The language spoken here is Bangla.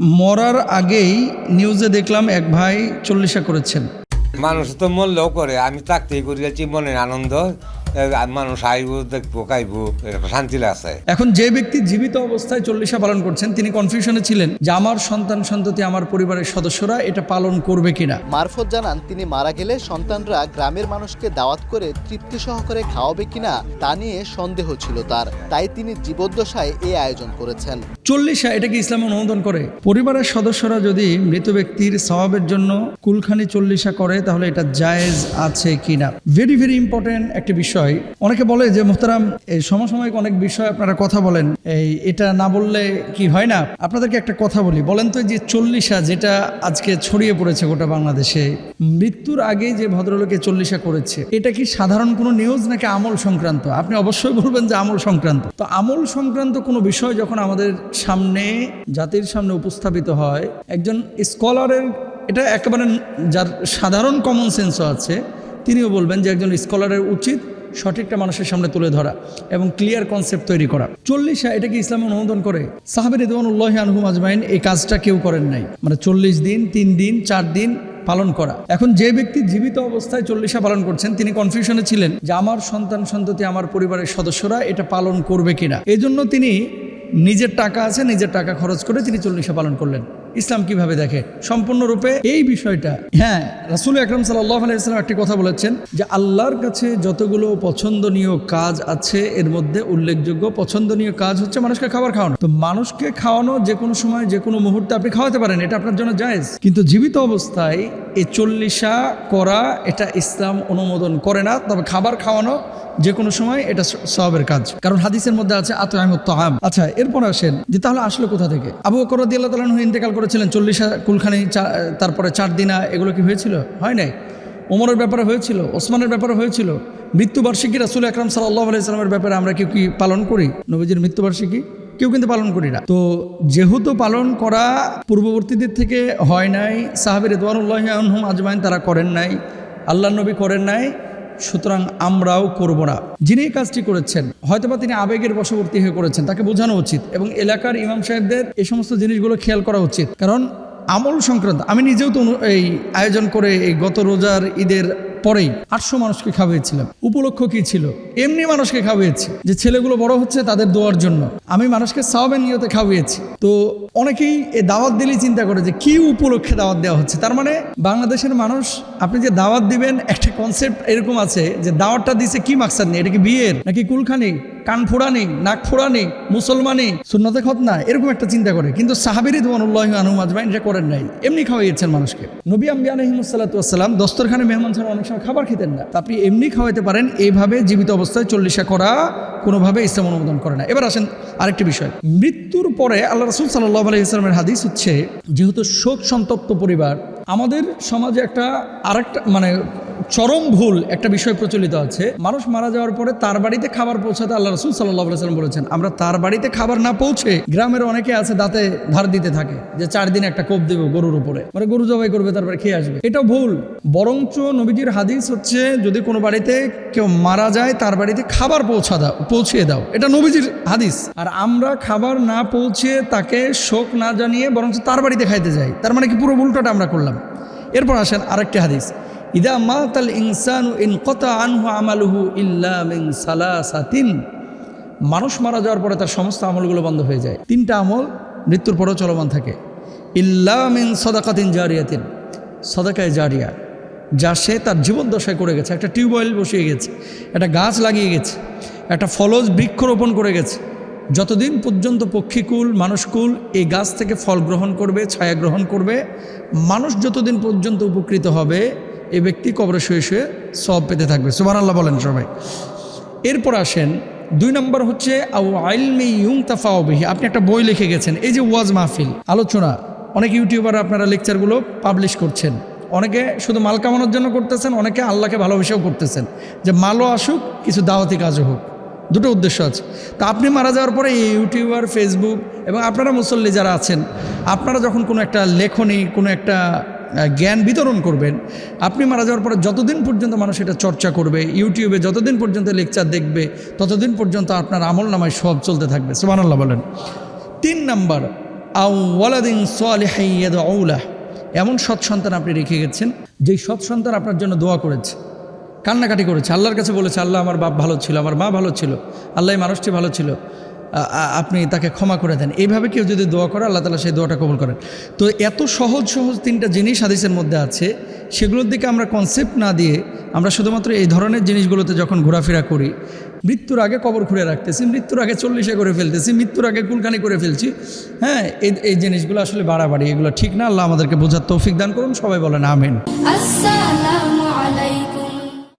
মরার আগেই নিউজে দেখলাম এক ভাই চল্লিশা করেছেন। মানুষ তো মরলেও করে আমি থাকতেই করিয়াছি মনের আনন্দ মানুষ আইব দেখব খাইব এরকম শান্তি আছে এখন যে ব্যক্তি জীবিত অবস্থায় চল্লিশা পালন করছেন তিনি কনফিউশনে ছিলেন যে আমার সন্তান সন্ততি আমার পরিবারের সদস্যরা এটা পালন করবে কিনা। মারফত জানান তিনি মারা গেলে সন্তানরা গ্রামের মানুষকে দাওয়াত করে তৃপ্তি সহকারে খাওয়াবে কিনা তা নিয়ে সন্দেহ ছিল তার। তাই তিনি জীবদ্দশায় এই আয়োজন করেছেন। চল্লিশা এটা কি ইসলাম অনুমোদন করে। পরিবারের সদস্যরা যদি মৃত ব্যক্তির স্বভাবের জন্য কুলখানি চল্লিশা করে, তাহলে এটা জায়েজ আছে কি না ভেরি ভেরি ইম্পর্টেন্ট একটি বিষয়। অনেকে বলে যে, মোহতারাম, এই সমসাময়িক অনেক বিষয় আপনারা কথা বলেন। এই, এটা না বললে কি হয় না? আপনাদেরকে একটা কথা বলি। বলেন তো যে চল্লিশা যেটা আজকে ছড়িয়ে পড়েছে গোটা বাংলাদেশে, মৃত্যুর আগে যে ভদ্রলোকে চল্লিশা করেছে, এটা কি সাধারণ কোনো নিউজ নাকি আমল সংক্রান্ত? আপনি অবশ্যই বলবেন যে আমল সংক্রান্ত। তো আমল সংক্রান্ত কোনো বিষয় যখন আমাদের সামনে, জাতির সামনে উপস্থাপিত হয়। একজন স্কলারের, এটা একেবারে যার সাধারণ কমন সেন্সও আছে, তিনিও বলবেন যে একজন স্কলারের উচিত সঠিকটা মানুষের সামনে তুলে ধরা এবং ক্লিয়ার কনসেপ্ট তৈরি করা। চল্লিশা, এটা কি ইসলাম অনুমোদন করে? সাহাবের রিদওয়ানুল্লাহ আনহুম আজমাইন এই কাজটা কেউ করেন নাই। মানে চল্লিশ দিন, তিন দিন, চার দিন পালন করা। এখন যে ব্যক্তি জীবিত অবস্থায় চল্লিশা পালন করছেন, তিনি কনফিউশনে ছিলেন যে আমার সন্তান সন্ততি, আমার পরিবারের সদস্যরা এটা পালন করবে কিনা। এই জন্য তিনি নিজের টাকা আছে, নিজের টাকা খরচ করে তিনি চল্লিশা পালন করলেন। ইসলাম কীভাবে দেখে? সম্পূর্ণরূপে এই বিষয়টা। হ্যাঁ রাসুল আকরম আলাইসালাম একটি কথা বলেছেন যে, আল্লাহর কাছে যতগুলো পছন্দনীয় কাজ আছে, এর মধ্যে উল্লেখযোগ্য পছন্দনীয় কাজ হচ্ছে মানুষকে খাবার খাওয়ানো। তো মানুষকে খাওয়ানো যে কোনো সময়, যে কোনো মুহূর্তে আপনি খাওয়াতে পারেন, এটা আপনার জন্য জায়েজ। কিন্তু জীবিত অবস্থায় এই চল্লিশা করা, এটা ইসলাম অনুমোদন করে না। তবে খাবার খাওয়ানো যে কোনো সময় এটা সবের কাজ। কারণ হাদিসের মধ্যে আছে আত আম আচ্ছা এরপর আসেন যে তাহলে আসলে কোথা থেকে? আবু বকর আনহু ইন্তেকাল করেছিলেন চল্লিশা কুলখানি তারপরে চার দিনা, এগুলো কি হয়েছিল? হয় নাই? ওমরের ব্যাপারে হয়েছিল, ওসমানের ব্যাপারে হয়েছিল। মৃত্যুবার্ষিকী রাসুল আকরাম সাল্লাহ আলাইসালামের ব্যাপারে আমরা কেউ কি পালন করি? নবীজির মৃত্যুবার্ষিকী? কেউ কিন্তু পালন করি না। তো যেহেতু পালন করা পূর্ববর্তীদের থেকে হয় নাই সাহাবির রেদওয়ানুল্লাহ আনহুম আজমাইন তারা করেন নাই আল্লাহ নবী করেন নাই সুতরাং আমরাও করব না। যিনি এই কাজটি করেছেন, হয়তোবা তিনি আবেগের বশবর্তী হয়ে করেছেন তাকে বোঝানো উচিত এবং এলাকার ইমাম সাহেবদের এই সমস্ত জিনিসগুলো খেয়াল করা উচিত। কারণ আমল সংক্রান্ত, আমি নিজেও তো এই আয়োজন করে এই গত রোজার ঈদের পরেই আটশো মানুষকে খাওয়িয়েছিলাম। উপলক্ষ কি ছিল? এমনি মানুষকে খাওয়িয়েছি। যে ছেলেগুলো বড় হচ্ছে তাদের দোয়ার জন্য। আমি মানুষকে সাওয়াবের নিয়তে খাওয়িয়েছি। তো অনেকেই এ দাওয়াত দিলেই চিন্তা করে যে কি উপলক্ষে দাওয়াত দেওয়া হচ্ছে। তার মানে বাংলাদেশের মানুষ, আপনি যে দাওয়াত দিবেন, একটা কনসেপ্ট এরকম আছে যে দাওয়াতটা দিছে কি মাকসাদ নেই এটা কি বিয়ের? নাকি কুলখানি? কান ফোড়ানি নাক ফোড়ানি মুসলমানি সুন্নতে খতনা এরকম একটা চিন্তা করে। কিন্তু সাহাবিরি দোয়ানুল্লাহ আনু মাজমাইন এটা করেন নাই। এমনি খাওয়াইয়েছেন মানুষকে। নবী আম্বি আলহিমসাল্লাতাম দস্তরখানে মেহমান ছাড়া অনেক সময় খাবার খেতেন না। আপনি এমনি খাওয়াইতে পারেন, এইভাবে জীবিত অবস্থায় চল্লিশা করা কোনোভাবে ইসলাম অনুমোদন করে না। এবার আসেন আরেকটি বিষয়। মৃত্যুর পরে আল্লাহ রসুল সাল্লাহ আলহি ইসলামের হাদিস হচ্ছে, যেহেতু শোক সন্তপ্ত পরিবার, আমাদের সমাজে একটা আরেকটা মানে চরম ভুল একটা বিষয় প্রচলিত আছে। মানুষ মারা যাওয়ার পরে তার বাড়িতে খাবার পৌঁছাতে আল্লাহ রসুল সাল্লাহ সাল্লাম বলেছেন, আমরা তার বাড়িতে খাবার না পৌঁছে গ্রামের অনেকে আছে দাঁতে ধার দিতে থাকে, যে চার দিন একটা কোপ দেবো গরুর উপরে। মানে গরু জবাই করবে, তারপরে খেয়ে আসবে। এটা ভুল। বরঞ্চ নবীজির হাদিস হচ্ছে, যদি কোনো বাড়িতে কেউ মারা যায়, তার বাড়িতে খাবার পৌঁছা দাও, পৌঁছিয়ে দাও। এটা নবীজির হাদিস। আর আমরা খাবার না পৌঁছে তাকে শোক না জানিয়ে বরঞ্চ তার বাড়িতে খাইতে যাই। তার মানে কি পুরো উল্টোটা আমরা করলাম। এরপর আসেন আরেকটি হাদিস। ইদা মাতাল ইনসানু ইন কতা আনহু আমালুহু ইল্লা সালাসাতিন। মানুষ মারা যাওয়ার পরে তার সমস্ত আমলগুলো বন্ধ হয়ে যায়। তিনটা আমল মৃত্যুর পরেও চলমান থাকে। ইল্লা মিন সদাকাতিন জারিয়াতিন। সদাকায় জারিয়া। যা সে তার জীবন দশায় করে গেছে। একটা টিউবওয়েল বসিয়ে গেছে, একটা গাছ লাগিয়ে গেছে, একটা ফলজ বৃক্ষরোপণ করে গেছে। যতদিন পর্যন্ত পক্ষীকুল মানুষকুল এই গাছ থেকে ফল গ্রহণ করবে, ছায়া গ্রহণ করবে, মানুষ যতদিন পর্যন্ত উপকৃত হবে এই ব্যক্তি কবরে শুয়ে শুয়ে সব পেতে থাকবে। সুবান আল্লাহ বলেন সবাই। এরপর আসেন, দুই নম্বর হচ্ছে আউ আপনি একটা বই লিখে গেছেন, এই যে ওয়াজ মাহফিল, আলোচনা। অনেক ইউটিউবার আপনারা লেকচারগুলো পাবলিশ করছেন। অনেকে শুধু মাল কামানোর জন্য করতেছেন, অনেকে আল্লাহকে ভালোবেসেও করতেছেন। যে মালও আসুক, কিছু দাওয়াতি কাজও হোক। দুটো উদ্দেশ্য আছে। তা আপনি মারা যাওয়ার পরে এই ইউটিউবার, ফেসবুক এবং আপনারা মুসল্লি যারা আছেন, আপনারা যখন কোনো একটা লেখনী, কোনো একটা জ্ঞান বিতরণ করবেন। আপনি মারা যাওয়ার পরে যতদিন পর্যন্ত মানুষ এটা চর্চা করবে, ইউটিউবে যতদিন পর্যন্ত লেকচার দেখবে, ততদিন পর্যন্ত আপনার আমল নামায় সব চলতে থাকবে। সুবহানাল্লাহ বলেন। তিন নাম্বার আউ ওয়ালাদিন সোয়ালিহাইয়াদউলাহ এমন সৎ সন্তান আপনি রেখে গেছেন, যেই সৎ সন্তান আপনার জন্য দোয়া করেছে, কান্নাকাটি করেছে। আল্লাহর কাছে বলেছে, আল্লাহ, আমার বাপ ভালো ছিল, আমার মা ভালো ছিল, আল্লাহ মানুষটি ভালো ছিল। আপনি তাকে ক্ষমা করে দেন। এইভাবে কেউ যদি দোয়া করে, আল্লাহ তালা সেই দোয়াটা কবল করেন। তো এত সহজ সহজ তিনটা জিনিস হাদিসের মধ্যে আছে। সেগুলোর দিকে আমরা কনসেপ্ট না দিয়ে আমরা শুধুমাত্র এই ধরনের জিনিসগুলোতে যখন ঘোরাফেরা করি, মৃত্যুর আগে কবর খুঁড়ে রাখতেছি, মৃত্যুর আগে চল্লিশে করে ফেলতেছি, মৃত্যুর আগে কুলকানি করে ফেলছি হ্যাঁ এই এই জিনিসগুলো আসলে বাড়াবাড়ি, এগুলো ঠিক না, আল্লাহ আমাদেরকে বোঝার তৌফিক দান করুন, সবাই বলেন আমিন। আসসালামু আলাইকুম।